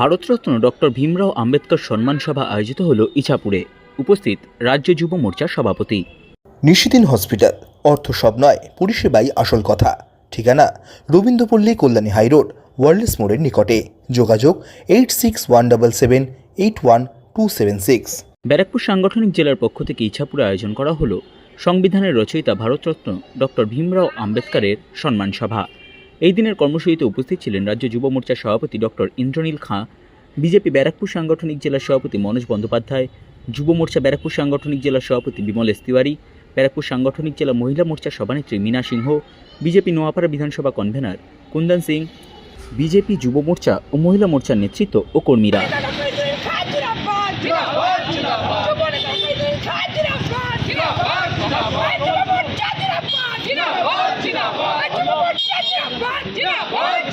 Bharat Ratna doctor Bhimrao Ambedkar সম্মান সভা আয়োজিত হল ইছাপুরে। উপস্থিত রাজ্য যুব মোর্চার সভাপতি। নিশিদিন হসপিটাল অর্থ সব নয় পরিষেবাই আসল কথা। ঠিকানা রবীন্দ্রপল্লী কল্যাণী হাইরোড ওয়ার্ল্ডস মোড়ের নিকটে। যোগাযোগ eight six one double seven eight one two seven six. Barrackpore সাংগঠনিক জেলার পক্ষ থেকে ইছাপুরে আয়োজন করা হলো সংবিধানের রচয়িতা ভারতরত্ন ডক্টর ভীমরাও আম্বেদকরের সম্মান সভা। এই দিনের কর্মসূচিতে উপস্থিত ছিলেন রাজ্য যুব মোর্চার সভাপতি ডক্টর ইন্দ্রনীল খাঁ, বিজেপি ব্যারাকপুর সাংগঠনিক জেলার সভাপতি মনোজ বন্দ্যোপাধ্যায়, যুব মোর্চা ব্যারাকপুর সাংগঠনিক জেলার সভাপতি বিমল তিওয়ারি ব্যারাকপুর সাংগঠনিক জেলা মহিলা মোর্চার সভানেত্রী মীনা সিংহ, বিজেপি নোয়াপাড়া বিধানসভা কনভেনার কুন্দন সিং, বিজেপি যুব মোর্চা ও মহিলা মোর্চার নেতৃত্ব ও কর্মীরা।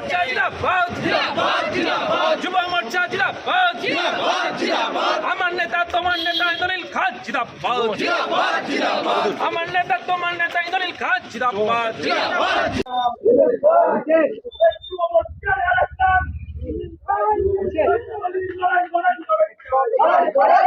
মোর্চা জিন্দাবাদ যুব মোর্চা জিন্দাবাদ আমার নেতা তোমার নেতা ইন্দ্রনীল খান জিন্দাবাদ। আমার নেতা তোমার নেতা ইন্দ্রনীল খান জিন্দাবাদ। লড়াই